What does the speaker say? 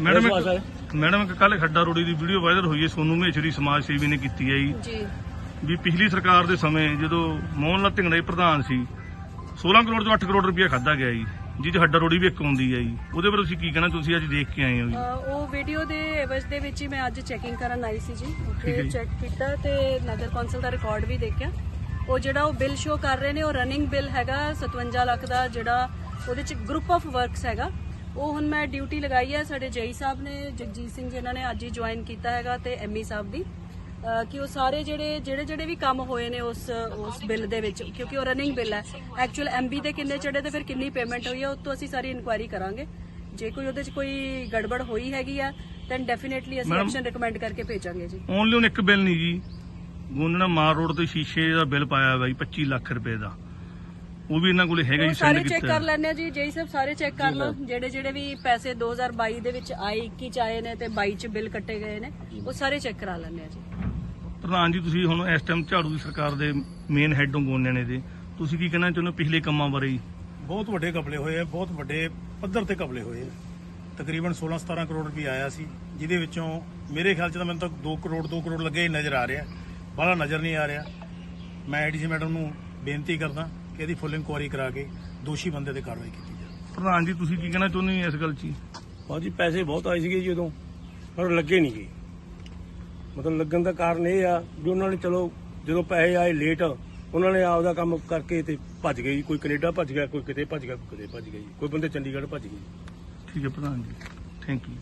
Madam ਵਿਸ਼ਵਾਸ ਹੈ। ਇੱਕ- ਮੈਡਮ ਇੱਕ ਕੱਲ ਖੱਡਾ ਰੋੜੀ ਦੀ ਵੀਡੀਓ ਵਾਇਰਲ ਹੋਈ ਹੈ ਸੋਨੂ ਮਹੇਸ਼ਰੀ ਸਮਾਜ ਸੇਵੀ ਨੇ ਕੀਤੀ ਹੈ ਜੀ। ਜੀ। ਵੀ ਪਿਛਲੀ ਸਰਕਾਰ ਦੇ ਸਮੇਂ ਜਦੋਂ ਮੋਹਨ ਲਾਲ ਢਿੰਗੜਾ ਪ੍ਰਧਾਨ ਸੀ 16 ਕਰੋੜ ਤੋਂ 8 ਕਰੋੜ ਰੁਪਇਆ ਖਾਦਾ ਗਿਆ ਜੀ ਜਿਹ 'ਚ ਹੱਡਾ ਰੋੜੀ ਵੀ ਇੱਕ ਆਉਂਦੀ ਹੈ ਜੀ। ਉਹਦੇ ਬਾਰੇ ਤੁਸੀਂ ਕੀ ਕਹਿਣਾ ਤੁਸੀਂ ਅੱਜ ਦੇਖ ਕੇ ਆਏ ਹੋ ਜੀ? ਅ, ਉਹ ਵੀਡੀਓ ਦੇ ਐਵਜ ਦੇ ਵਿੱਚ ਹੀ ਮੈਂ ਅੱਜ ਚੈਕਿੰਗ ਕਰਨ ਆਈ ਸੀ ਜੀ ਠੀਕ ਹੈ ਉੱਥੇ ਜੀ। ਚੈੱਕ ਕੀਤਾ ਤੇ ਨਗਰ ਕੌਂਸਲ ਦਾ ਰਿਕਾਰਡ ਵੀ ਦੇਖਿਆ। ਉਹ ਜਿਹੜਾ ਉਹ ਬਿੱਲ ਸ਼ੋ ਕਰ ਰਹੇ ਨੇ ਉਹ ਰਨਿੰਗ ਬਿੱਲ ਹੈਗਾ 57 ਲੱਖ ਦਾ ਜਿਹੜਾ ਉਹਦੇ ਚ ਗਰੁੱਪ ਆਫ ਵਰਕਸ ਹੈਗਾ। ਉਹ ਹੁਣ ਮੈਂ ਡਿਊਟੀ ਲਗਾਈ ਹੈ ਸਾਡੇ ਜੇਈ ਸਾਹਿਬ ਨੇ ਜਗਜੀਤ ਸਿੰਘ ਜਿਨ੍ਹਾਂ ਨੇ ਅੱਜ ਹੀ ਜੁਆਇਨ ਕੀਤਾ ਹੈਗਾ ਤੇ ਐਮਈ ਸਾਹਿਬ ਦੀ ਕਿ ਉਹ ਸਾਰੇ ਜਿਹੜੇ ਜਿਹੜੇ ਜਿਹੜੇ ਵੀ ਕੰਮ ਹੋਏ ਨੇ ਉਸ ਉਸ ਬਿੱਲ ਦੇ ਵਿੱਚ ਕਿਉਂਕਿ ਉਹ ਰਨਿੰਗ ਬਿੱਲ ਹੈ। ਐਕਚੁਅਲ ਐਮਬੀ ਦੇ ਕਿੰਨੇ ਚੜੇ ਤੇ ਫਿਰ ਕਿੰਨੀ ਪੇਮੈਂਟ ਹੋਈ ਹੈ ਉਹ ਤੋਂ ਅਸੀਂ ਸਾਰੀ ਇਨਕੁਆਇਰੀ ਕਰਾਂਗੇ। ਜੇ ਕੋਈ ਉਹਦੇ ਚ ਕੋਈ ਗੜਬੜ ਹੋਈ ਹੈਗੀ ਆ ਦੈਨ ਡੈਫੀਨਿਟਲੀ ਅਸੀਂ Madam- ਐਕਸ਼ਨ ਰਿਕਮੈਂਡ ਕਰਕੇ ਭੇਜਾਂਗੇ ਜੀ। ਓਨਲੀ ਹੁਣ ਇੱਕ ਬਿੱਲ ਨਹੀਂ ਜੀ। ਉਹਨਾਂ ਮਾਰ ਰੋਡ ਤੇ ਸ਼ੀਸ਼ੇ ਦਾ ਬਿੱਲ ਪਾਇਆ ਜੀ 25 ਲੱਖ ਰੁਪਏ ਦਾ। ਉਹ ਵੀ ਇਹਨਾਂ ਕੋਲੇ ਹੈਗਾ ਜੀ ਸਾਰੇ ਸੈਂਡ ਚੈੱਕ ਕੀਤਾ। ਕਰ ਲੈਣੇ ਆ ਜੀ ਜੇਈ ਸਾਹਿਬ ਸਾਰੇ ਚੈੱਕ ਕਰ ਲਓ। ਜਿਹੜੇ ਜਿਹੜੇ ਵੀ ਪੈਸੇ 2022 ਦੇ ਵਿੱਚ ਆਏ 21 ਚ ਆਏ ਨੇ ਤੇ 22 ਚ ਬਿੱਲ ਕੱਟੇ ਗਏ ਨੇ ਉਹ ਸਾਰੇ ਚੈੱਕ ਕਰਾ ਲੈਣੇ ਆ ਜੀ। ਪ੍ਰਧਾਨ ਜੀ ਤੁਸੀਂ ਹੁਣ ਇਸ ਟਾਈਮ ਝਾੜੂ ਦੀ ਸਰਕਾਰ ਦੇ ਮੇਨ ਹੈੱਡ ਹੋ ਗੋਨਿਆਣੇ ਦੇ ਤੁਸੀਂ ਕੀ ਕਹਿਣਾ ਚਾਹੁੰਦੇ ਹੋ ਪਿਛਲੇ ਕੰਮਾਂ ਬਾਰੇ ਜੀ? ਬਹੁਤ ਵੱਡੇ ਕਪਲੇ ਹੋਏ ਆ ਬਹੁਤ ਵੱਡੇ ਪੱਧਰ ਤੇ ਕਪਲੇ ਹੋਏ ਆ। ਤਕਰੀਬਨ 16-17 ਕਰੋੜ ਰੁਪਏ ਆਇਆ ਸੀ ਜਿਹਦੇ ਵਿੱਚੋਂ ਮੇਰੇ ਖਿਆਲ ਚ ਤਾਂ ਮੈਨੂੰ ਤਾਂ 2 ਕਰੋੜ 2 ਕਰੋੜ ਲੱਗੇ ਹੀ ਨਜ਼ਰ ਆ ਰਿਹਾ। ਬਾਹਲਾ ਨਜ਼ਰ ਨਹੀਂ ਆ ਰਿਹਾ। ਮੈਂ ਆਈਡੀਸੀ ਮੈਡਮ ਨੂੰ ਬੇਨਤੀ ਕਰਦਾ ਕਿ ਇਹਦੀ ਫੁੱਲ ਇਨਕੁਆਇਰੀ ਕਰਾ ਕੇ ਦੋਸ਼ੀ ਬੰਦੇ ਤੇ ਕਾਰਵਾਈ ਕੀਤੀ ਜਾਵੇ। ਪ੍ਰਧਾਨ ਜੀ ਤੁਸੀਂ ਕੀ ਕਹਿਣਾ ਚਾਹੁੰਦੇ ਹੋ ਇਸ ਗੱਲ 'ਚ ਜੀ? ਭਾਜੀ ਪੈਸੇ ਬਹੁਤ ਆਏ ਸੀਗੇ ਜੀ ਉਦੋਂ ਪਰ ਲੱਗੇ ਨਹੀਂ ਗਏ। ਮਤਲਬ ਲੱਗਣ ਦਾ ਕਾਰਨ ਇਹ ਆ ਵੀ ਉਹਨਾਂ ਨੇ ਚਲੋ ਜਦੋਂ ਪੈਸੇ ਆਏ ਲੇਟ ਉਹਨਾਂ ਨੇ ਆਪਦਾ ਕੰਮ ਕਰਕੇ ਤੇ ਭੱਜ ਗਏ ਜੀ। ਕੋਈ ਕੈਨੇਡਾ ਭੱਜ ਗਿਆ ਕੋਈ ਕਿਤੇ ਭੱਜ ਗਿਆ ਕੋਈ ਕਿਤੇ ਭੱਜ ਗਿਆ ਜੀ। ਕੋਈ ਬੰਦੇ ਚੰਡੀਗੜ੍ਹ ਭੱਜ ਗਏ ਜੀ। ਠੀਕ ਹੈ ਪ੍ਰਧਾਨ ਜੀ। Thank you